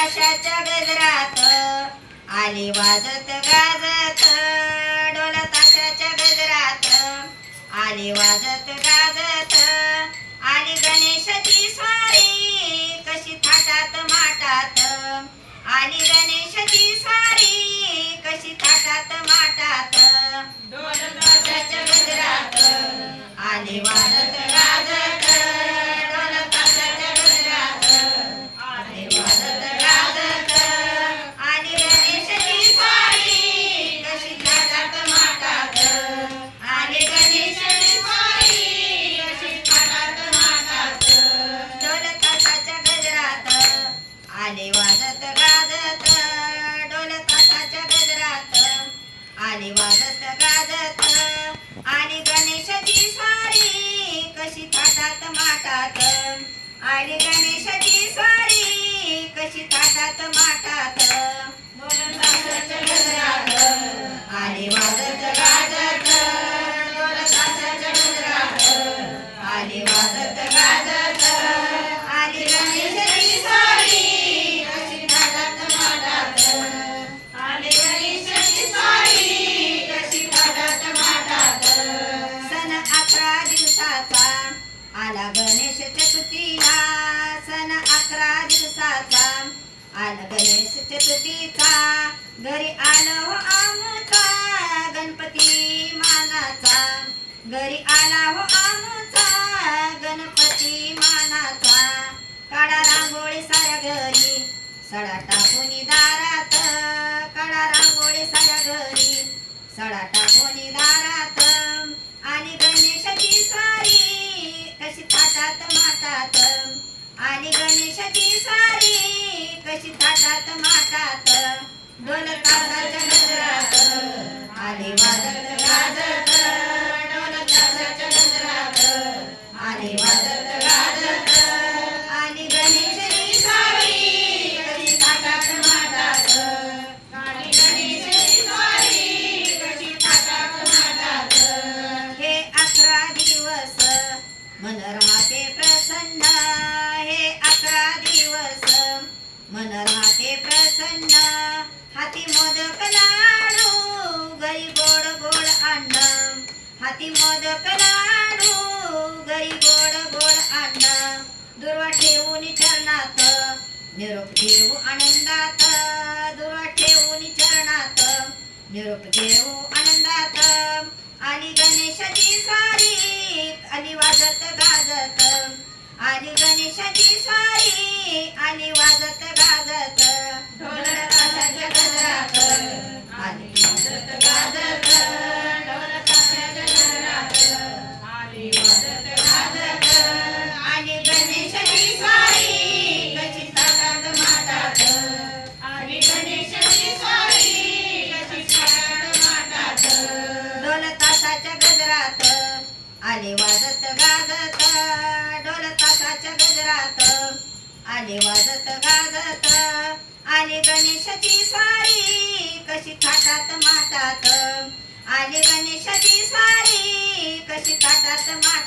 आकाशाच्या गजरात आले वाजत गाजत डोल ताशाच्या गजरात आले वाजत गाजत. आली गणेशाची स्वारी कशी थाटात माटात आली गणेशाची स्वारी कशी थाटात माटात. डोल ताशाच्या गजरात आले वाजत थाटात आली गणेशाची स्वारी कशी थाटात माटात आली वाजत आला गणेश चतुर्थीचा. घरी आलो हो आमचा गणपती मानाचा. घरी आला हो आमचा गणपती मानाचा. काळा रांगोळी साऱ्या घरी सडा टाकून दारात. काळा रांगोळी साऱ्या घरी सडा टाकून दारात. कशी मातात. डोलता डोल तासाच्या गजरात आली वाजत गाजत डोलता तासाच्या गजरात आली वाजत गाजत आली गणेशाची सारी कशी थाटात माटात. आली गणेशाची सारी कशी थाटात माटात. हे अकरा दिवस मन राहते प्रसन्न. हे अकरा दिवस मन राहते प्रसन्न हाती मोदक लाडू घरी गोड गोड अन्न. हाती मोदक लाडू घरी गोड गोड अन्न. दुर्वा ठेवून चरणात निरोप घेऊ आनंदात. दुर्वा ठेवून चरणात निरोप घेऊ आनंदात. आली गणेशाची स्वारी आली वाजत गाजत. आली गणेशाची स्वारी आले वाजत गाजत ढोल ताशाच्या गजरात. आले वाजत गाजत आले गणेशाची सारी कशी थाटात माटात आले गणेशाची सारी कशी थाटात माटात